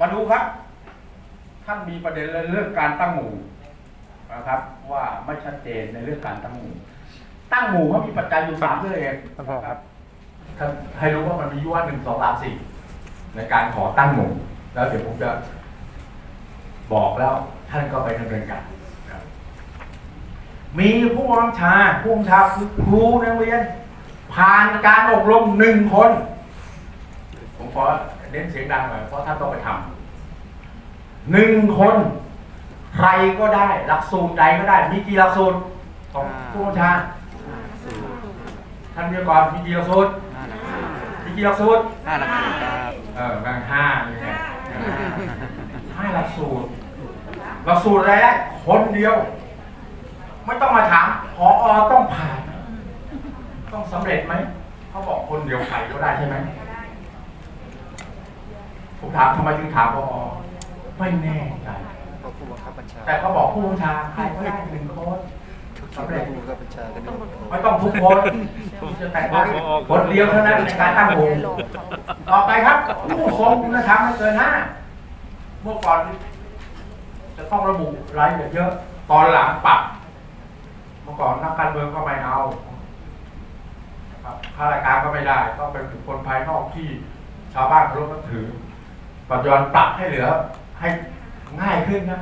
มาดูครับ ท่านมีประเด็นเรื่องการตั้งหมู่นะครับ ว่าไม่ชัดเจนในเรื่องการตั้งหมู่ ตั้งหมู่เขามีปัจจัยอยู่สามเรื่องเองนพ่อครับท่านให้รู้ว่ามันมียุว่าหนึ่งสองสามสี่ในการขอตั้งหมู่แล้วเดี๋ยวผมจะบอกแล้วท่านก็ไปดำเนินการมีผู้บังชาผู้บังชาคือครูนโรงเรียน ผ่านการอบรมหนึ่งคน ผมขอ เน้นเสียงดังหน่อยเพราะท่านต้องไปทำหนึ่งคนใครก็ได้หลักสูตรใดก็ได้ มีกี่หลักสูตรของผู้บัญชาท่านเรียกก่อนมีกี่หลักสูตรมีกี่หลักสูตรห้าหลักสูตรครับเออแบ่งห้านี่ไงห้าหลักสูตรหลักสูตรอะไรนะคนเดียว ไม่ต้องมาถามพออต้องผ่าน ต้องสำเร็จไหมเขาบอกคนเดียวใครก็ได้ใช่ไหม ผมถามทำไมถึงถามพออไม่แน่ใจก็ผู้บังคับบัญชาแต่เขาบอกผู้บัญชาใครก็ได้หนึ่งคนทุกทีก็ผู้บังคับบัญชากันด้วยไม่ต้องทุกคนจะแต่งตั้งคนเดียวเท่านั้นในการตั้งวงต่อไปครับ ผู้ทรงคุณธรรมไม่เกินห้าเมื่อก่อนจะต้องระบุรายละเอียดเยอะตอนหลังปรับเมื่อก่อนนักการเมืองก็ไม่เอาครับข้าราชการก็ไม่ได้ก็เป็นบุคคลภายนอกที่ชาวบ้านเคารพนับถือ ปัจจุบันปรับให้เหลือให้ง่ายขึ้นนะ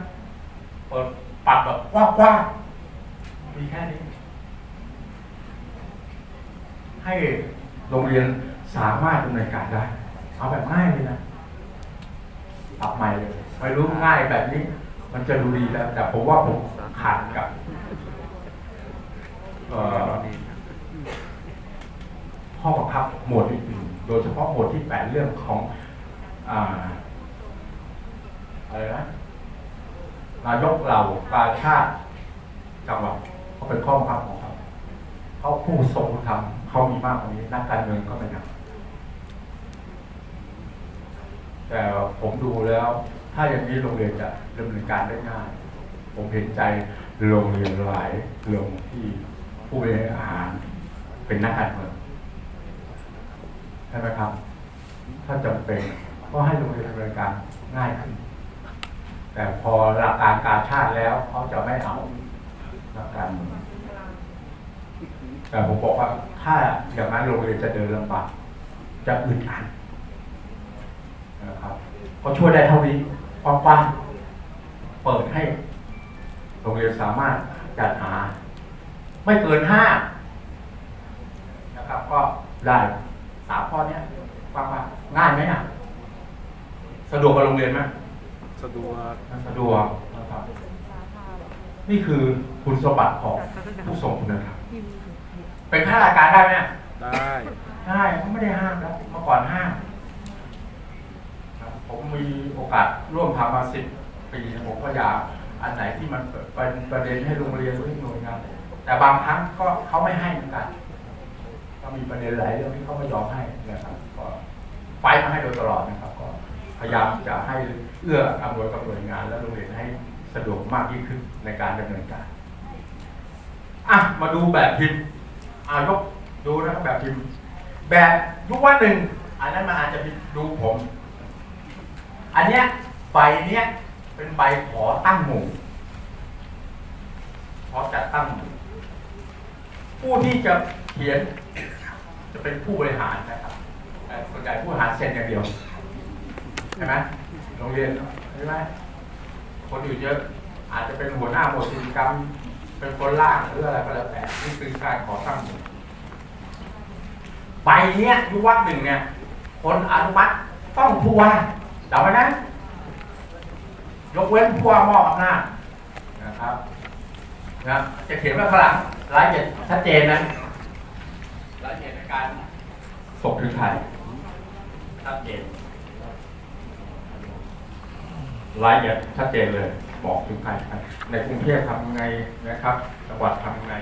ปรับแบบกว้างๆมีแค่นี้ ให้โรงเรียนสามารถดำเนินการได้ เอาแบบง่ายเลยนะปรับใหม่เลยไม่รู้ง่ายแบบนี้ มันจะดูดีแล้ว แต่ผมว่าผมขาดกับข้อบังคับหมวดอื่นโดยเฉพาะหมวดที่แปดเรื่องของ อ่าอะไรนะนายกเหล่ากาชาติจังหวัดเขาเป็นข้อบังคับของเขาเขาผู้ทรงธรรมเขามีมากกว่านี้นักการเมืองก็ไม่ทำแต่ผมดูแล้ว ถ้าอย่างนี้โรงเรียนจะดำเนินการได้ง่าย ผมเห็นใจโรงเรียนหลายโรงที่ผู้บริหารเป็นนักการเมืองใช่ไหมครับ ถ้าจำเป็น ก็ให้โรงเรียนดำเนินการง่ายขึ้น แต่พอหลักการการชาติแล้วเขาจะไม่เอาหลักการเมืองแต่ผมบอกว่าถ้าอย่างนั้นโรงเรียนจะเดินลำบากจะอึดอัดนะครับเขาช่วยได้เท่านี้กว้างๆเปิดให้โรงเรียนสามารถจัดหา ไม่เกินห้านะครับ ก็ได้สามข้อเนี้ยฟังว่าง่ายไหมอะ สะดวกกับโรงเรียนไหมสะดวกสะดวกนะครับนี่คือคุณสมบัติของผู้ทรงคุณธรรมเป็นข้าราชการได้ไหมได้ได้เขาไม่ได้ห้ามแล้วเมื่อก่อนห้ามครับผมมีโอกาสร่วมทำมาสิบปีผมก็อยากอันไหนที่มันเป็นประเด็นให้โรงเรียนหรือหน่วยงานแต่บางครั้งก็เขาไม่ให้เหมือนกัน ก็มีประเด็นหลายเรื่องที่เขาไม่ยอมให้นะครับก็ไฟท์มาให้โดยตลอดนะครับก็ พยายามจะให้เอื้ออำนวยกับหน่วยงาน และโรงเรียนให้สะดวกมากยิ่งขึ้นในการดำเนินการอะมาดูแบบพิมพ์อายกดูนะครับแบบพิมพ์ แบบยุคว่าหนึ่งอันนั้นมันอาจจะดูผม อันเนี้ยใบเนี้ยเป็นใบขอตั้งหมู่ขอจัดตั้งหมู่ผู้ที่จะเขียนจะเป็นผู้บริหารนะครับส่วนใหญ่ผู้บริหารเซ็นอย่างเดียว ช่ไหมโรงเรียนใช่ไหมคนอื่นเยอะ อาจจะเป็นหัวหน้าหมวดกิจกรรม เป็นคนล่างหรืออะไรก็แล้วแต่นี่คือการขอตั้งหมู่ใบเนี้ยยุวักหนึ่งเนี่ย คนอนุมัติต้องผู้ว่าจำไว้นะยกเว้นผู้ว่ามอบอำนาจนะครับนะจะเขียนไว้ข้างหลังรายละเอียดชัดเจนนะรายละเอียดในการส่งถึงใครชัดเจน รายละเอียดชัดเจนเลยบอกถึงใครใครในกรุงเทพทำยังไงนะครับจังหวัดทำยังไง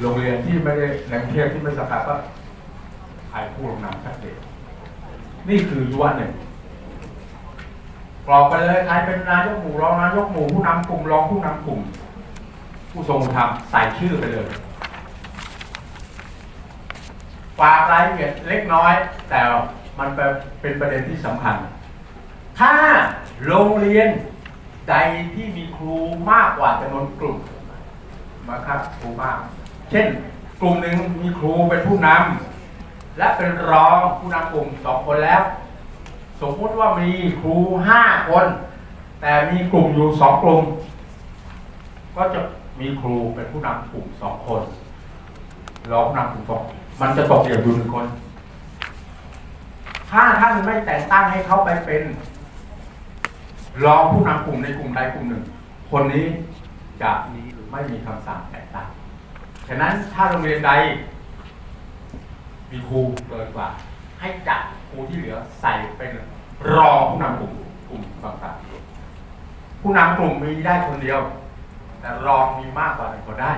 โรงเรียนที่ไม่ได้ในกรุงเทพที่ไม่สาขาก็ใครผู้ลงนามชัดเจนนี่คือยุวหนึ่งกรอกไปเลยใครเป็นนายกหมู่รองนายกหมู่ผู้นำกลุ่มรองผู้นำกลุ่ม ผู้ทรงธรรมใส่ชื่อไปเลยฝากรายละเอียดเล็กน้อย แต่มันเป็นประเด็นที่สำคัญ ถ้าโรงเรียนใดที่มีครูมากกว่าจำนวนกลุ่มนะครับครูมาก เช่น กลุ่มหนึ่งมีครูเป็นผู้นำและเป็นรองผู้นำกลุ่มสองคนแล้ว สมมุติว่ามีครูห้าคน แต่มีกลุ่มอยู่สองกลุ่ม ก็จะมีครูเป็นผู้นำกลุ่มสองคนรองผู้นำกลุ่มสองมันจะตกเดี่ยวอยู่หนึ่งคน ถ้าท่านไม่แต่งตั้งให้เขาไปเป็น รองผู้นำกลุ่มในกลุ่มใดกลุ่มหนึ่ง คนนี้จะไม่มีคำสั่งแต่งตั้งฉะนั้นถ้าโรงเรียนใด มีครูเกินกว่า ให้จัดครูที่เหลือใส่เป็นรองผู้นำกลุ่มกลุ่มต่างๆผู้นำกลุ่มมีได้คนเดียว แต่รองมีมากกว่าหนึ่งคนได้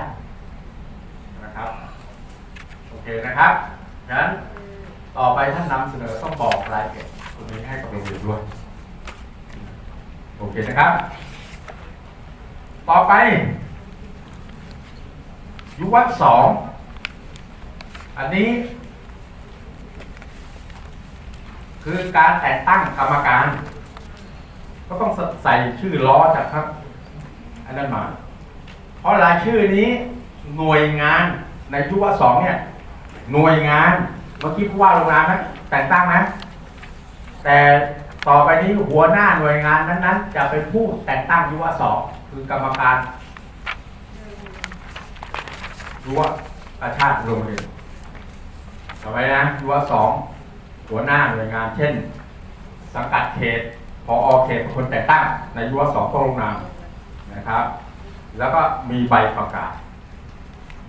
นะครับโอเคนะครับฉะนั้นต่อไปท่านนำเสนอต้องบอกรายละเอียดตรงนี้ให้กับโรงเรียนด้วย เคนะครับ ต่อไป ยุวัตสอง อันนี้ คือการแต่งตั้งกรรมการ ก็ต้องใส่ชื่อล้อจากครับ อันนั้นมา เพราะรายชื่อนี้หน่วยงานในยุวสองเนี่ย หน่วยงาน เมื่อกี้ผู้ว่าโรงงานนะแต่งตั้งนะ แต่ ต่อไปนี้หัวหน้าหน่วยงานนั้นๆ จะเป็นผู้แต่งตั้งยุวสองคือกรรมการยุวประชาติโรงเรียนต่อไปนะยุวสองหัวหน้าหน่วยงานเช่น สังกัดเขตพอเขตเป็นคนแต่งตั้งในยุวสองต้องลงนามนะครับ แล้วก็มีใบประกาศ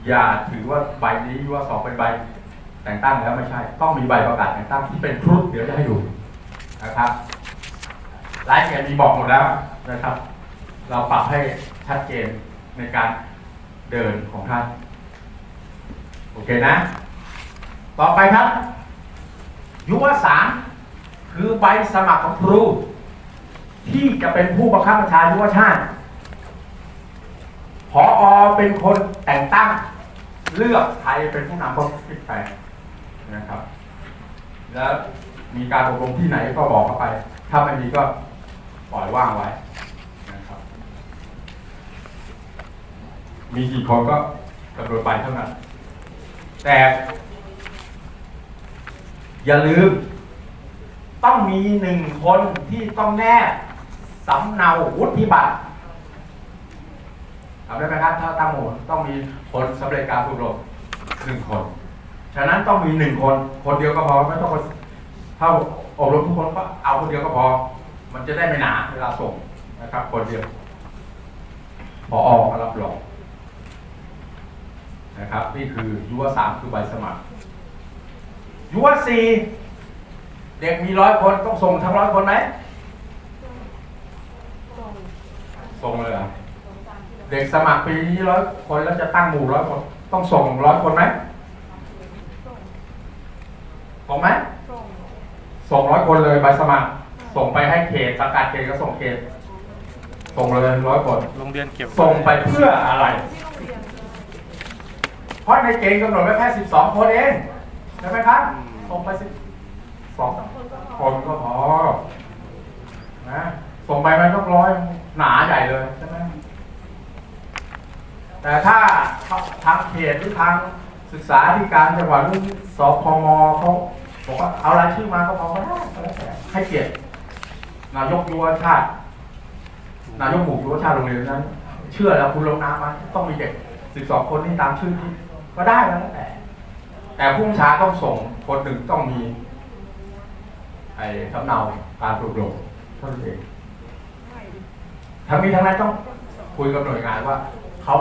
อย่าถือว่าใบนี้ยุวสองเป็นใบแต่งตั้งแล้วไม่ใช่ ต้องมีใบประกาศแต่งตั้งที่เป็นครุฑเดี๋ยวจะให้ดู นะครับรายละเอียดมีบอกหมดแล้วนะครับ เราปรับให้ชัดเจนในการเดินของท่าน โอเคนะ ต่อไปครับ ยุวสามคือใบสมัครของครู ที่จะเป็นผู้บังคับบัญชายุวชาติพออเป็นคนแต่งตั้งเลือกใครเป็นผู้นำก็คิดไปนะครับ แล้ว มีการอบรมที่ไหนก็บอกเข้าไป ถ้าไม่มีก็ปล่อยว่างไว้นะครับ มีกี่คนก็กำหนดไปเท่านั้น แต่ อย่าลืม ต้องมีหนึ่งคนที่ต้องแนบสำเนาวุฒิบัตรทำได้ไหมครับ ถ้าตั้งหมดต้องมีคนสำเร็จการฝึกอบรมหนึ่งคน ฉะนั้นต้องมีหนึ่งคน คนเดียวก็พอไม่ต้อง ถ้าอบรมทุกคนก็เอาคนเดียวก็พอ มันจะได้ไม่หนาเวลาส่งนะครับ คนเดียวพออรับรองนะครับ นี่คือยุวสามคือใบสมัครยุวสี่เด็กมีร้อยคนต้องส่งทั้งร้อยคนไหมส่งเลยเหรอเด็กสมัครปีนี้ร้อยคนแล้วจะตั้งหมู่ร้อยคนต้องส่งร้อยคนไหมส่งไหม ส่งร้อยคนเลยใบสมัคร ส่งไปให้เขตสังกัดเขตก็ส่งเขต ส่งเลยร้อยคน โรงเรียนเก็บส่งไปเพื่ออะไร เพราะในเกณฑ์กำหนดไว้แค่สิบสองคนเองใช่ไหมครับ ส่งไปสิบสองคนก็พอนะส่งไปมันต้องร้อยหนาใหญ่เลยใช่ไหมแต่ถ้าทางเขตหรือทางศึกษาธิการจังหวัดหรือสพมเขา บอกว่าเอารายชื่อมาก็พอก็ได้ก็แล้วแต่ให้เกียรตินายกยุวชาติ นายกหมู่ยุวชาติโรงเรียนนั้น เชื่อแล้วคุณลงนามมาต้องมีเด็กสิบสองคนที่ตามชื่อที่ก็ได้แล้วแต่ แต่ผู้บัญชาต้องส่งคนหนึ่งต้องมี ไอ้สำเนาการฝึกอบรมเท่านั้นเองทั้งนี้ทั้งนั้นต้องคุยกับหน่วยงานว่าเขา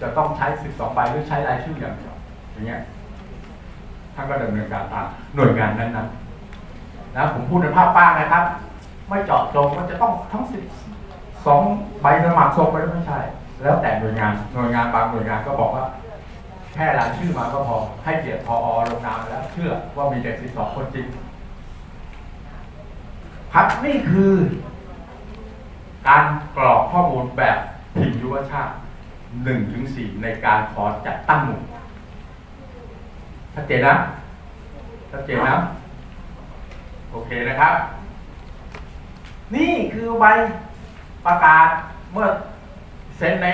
จะต้องใช้สิบสองใบหรือใช้รายชื่ออย่างเดียวอย่างเงี้ย ท่านก็ดำเนินการตามหน่วยงานนั้นๆนะผมพูดในภาพป้างนะครับ ไม่เจาะจงว่าจะต้องทั้งสิบสองใบสมัครส่งไปไม่ใช่ แล้วแต่หน่วยงานหน่วยงานบางหน่วยงานก็บอกว่าแค่รายชื่อมาก็พอให้เกียรติพอลงนามแล้วเชื่อว่ามีเด็กสิบสองคนจริงครับนี่คือการกรอกข้อมูลแบบพิมพ์ยุวชาติหนึ่งถึงสี่ในการขอจัดตั้งหมู่ ชัดเจนนะ ชัดเจนนะ โอเคนะครับ นี่คือใบประกาศเมื่อเซ็นใน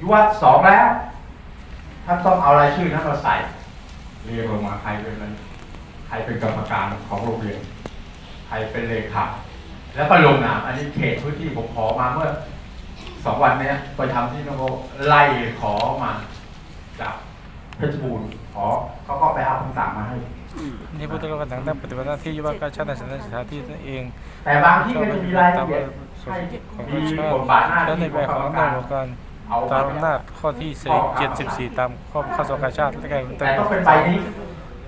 ยุวัตสองแล้ว ท่านต้องเอารายชื่อท่านมาใส่ เรียงลงมาใครเป็นอะไรใครเป็นกรรมการของโรงเรียน ใครเป็นเลขา แล้วก็ลงนาม อันนี้เขตพื้นที่ผมขอมาเมื่อสองวันเนี้ยไปทำที่นโกไล่ขอมา เพชรบูรณ์ขอเขาก็ไปเอาคำสั่งมาให้ นี่พุทธกรรมต่างๆปฏิบัติหน้าที่ยุวกาชาติในสถานที่นั่นเองแต่บางที่ก็จะมีรายละเอียดให้ของมีชาบทบาทหน้าและในที่แบของบกรขรอมงการตามการตามอำนาจข้อที่74ตามข้อข้อสกาชาติและการแต่ต้องเป็นใบนี้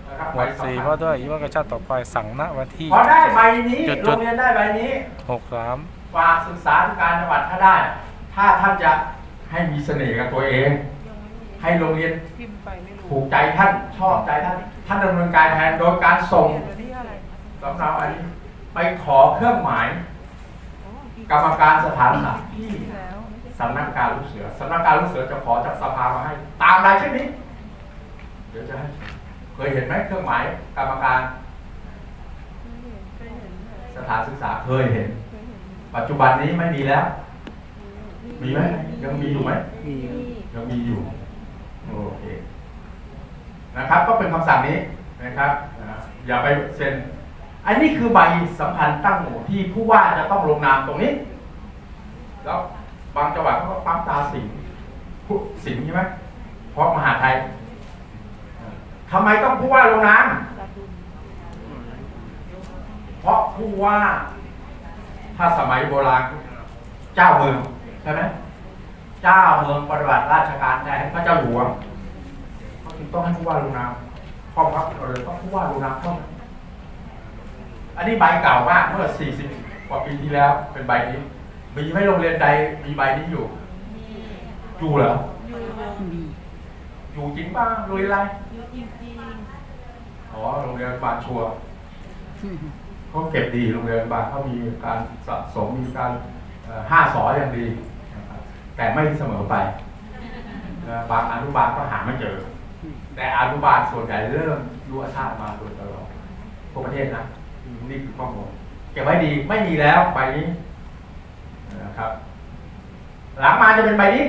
นะครับหมวดสี่ว่าด้วยยุวกาชาติต่อไปสั่งณวันที่ พอได้ใบนี้จุดๆ โรงเรียนได้ใบนี้63 ฝากศึกษาธิการจังหวัดถ้าได้ ถ้าท่านจะให้มีเสน่ห์กับตัวเอง ให้โรงเรียนพิมพ์ไปไม่รู้ถูกใจท่านชอบใจท่าน ท่านดำเนินการแทนโดยการส่งเขียนวันที่อะไรสำเนาอันนี้ไปขอเครื่องหมายกรรมการสถานศึกษาที่ที่แล้วสำนักการลูกเสือสำนักการลูกเสือจะขอจากสภามาให้ ตามรายชื่อนี้ เดี๋ยวจะให้เคยเห็นไหมเครื่องหมายกรรมการเคยเห็นเคยเห็นสถานศึกษาเคยเห็น เคยเห็นปัจจุบันนี้ไม่มีแล้ว มีไหมยังมีอยู่ไหม มียังมีอยู่ โอเคนะครับ ก็เป็นคำสั่งนี้นะครับ อย่าไปเซ็น อันนี้คือใบสำคัญตั้งหมู่ที่ผู้ว่าจะต้องลงนามตรงนี้ แล้วบางจังหวัดเขาก็ปั๊มตาสิงสิงใช่ไหมเพราะมหาไทยทำไมต้องผู้ว่าลงนามเพราะผู้ว่าถ้าสมัยโบราณเจ้าเมืองใช่ไหม เจ้าเมืองปฏิบัติราชการแทนพระเจ้าอยู่หัวเขาต้องให้ผู้ว่าลงนามข้อพักเลยต้องผู้ว่าลงนามเท่านั้นอันนี้ใบเก่ามากเมื่อ 40 กว่าปีที่แล้วเป็นใบนี้ มีไหม่โรงเรียนใดมีใบนี้อยู่ อยู่เหรอ อยู่จริงป่ะโรงรียอะไรอยู่จริงจริงอ๋อโรงเรียนบานชัวเขาเก็บดีโรงเรียนบานเขามีการสะสมมีการห้าสออย่างดี แต่ไม่เสมอไปบางอนุบาลก็หาไม่เจอ แต่อนุบาลส่วนใหญ่เริ่มยุวชาติมาโดยตลอดทั่วประเทศนะนี่คือข้อมูลเก็บไว้ดีไม่มีแล้วใบนี้นะครับ หลังมาจะเป็นใบนี้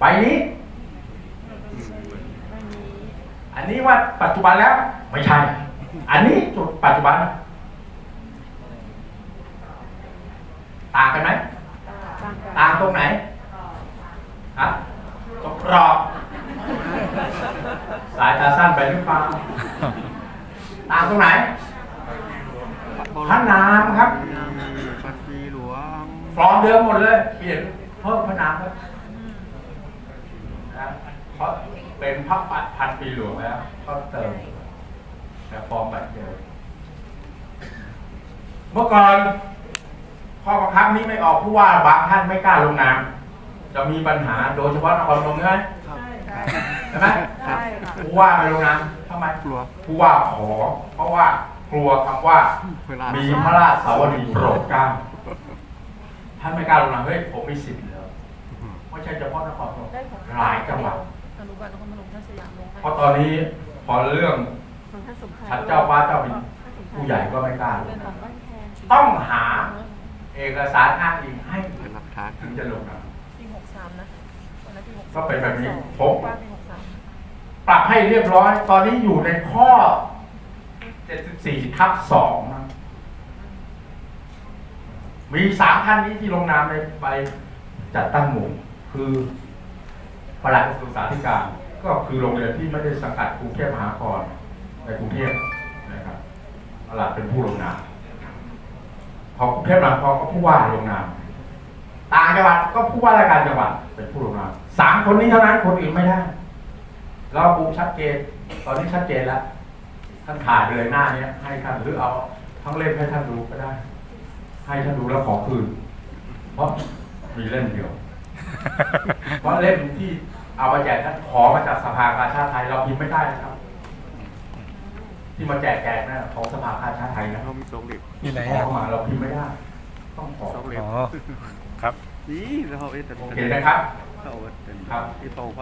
ใบนี้ อันนี้ว่าปัจจุบันแล้วไม่ใช่ อันนี้จุดปัจจุบันต่างกันไหม ต่างกันต่างตรงไหนฮะตรงกรอบ สายตาสั้นไปหรือเปล่าต่างตรงไหนพระนามครับปัจจีหลวงฟอร์มเดิมหมดเลยเปลี่ยนเพิ่มพระนามครับนะเพราะเป็นพระปัดพันปีหลวงแล้วก็เติมแต่ฟอร์มแบบเดิมเมื่อก่อน ข้อบังคับนี้ไม่ออกผู้ว่าบางท่านไม่กล้าลงนามจะมีปัญหาโดยเฉพาะนครพนมใช่ไหมใช่ใช่ใช่ไหมใช่ค่ะผู้ว่าไม่ลงนามทำไมกลัว ผู้ว่าขอ เพราะว่ากลัวคำว่าเวลามีพระราชสาวดีโปรดเกล้าท่านไม่กล้าลงนามเฮ้ยผมมีสิทธิ์แล้วไม่ใช่เฉพาะนครพนมได้ของหลายจังหวัดอนุบาลนครพนมท่านสยามลงให้เพราะตอนนี้พอเรื่องของท่านสมชายชัดเจ้าฟ้าเจ้าบินท่านสมชายผู้ใหญ่ก็ไม่กล้าลเป็งนขนาองมบ้านแคนต้องหา เอกสารอ้างอิงให้เป็นหลักฐานถึงจะลงนามปีหกสามนะวันนั้นปีหกก็เป็นแบบนี้ผผมมว่าปีหกสามปรับให้เรียบร้อย ตอนนี้อยู่ในข้อ 74ทับ2นะมีสามท่านนี้ที่ลงนามในใบจัดตั้งหมู่คือปลัดกระทรวงศึกษาธิการก็คือโรงเรียนที่ไม่ได้สังกัดกรุงเทพมหานครในกรุงเทพนะครับปลัดเป็นผู้ลงนาม ของกรุงเทพมหานครก็ผู้ว่าลงนามต่างจังหวัดก็ผู้ว่าราชการจังหวัดเป็นผู้ลงนามสามคนนี้เท่านั้นคนอื่นไม่ได้ เราบูชัดเจน ตอนนี้ชัดเจนแล้วท่านถ่ายเลยหน้าเนี้ย ให้ท่านหรือเอาทั้งเล่มให้ท่านดูก็ได้ ให้ท่านดูแล้วขอคืน เพราะมีเล่มเดียว เพราะเล่มที่เอามาแจกท่านขอมาจากสภากาชาติไทยเราพิมพ์ไม่ได้นะครับ ที่มาแจกแจกนะของสภากาชาติไทยนะเขามีสองเหล็กที่ไหนขออะเข้ามาเราพิมพ์ไม่ได้ ต้องขอสองเหล็กอ๋อครับ นี่เราเอ็ดแต่โอเคนะครับเขาเอ็ดเป็นครับ ที่โตไป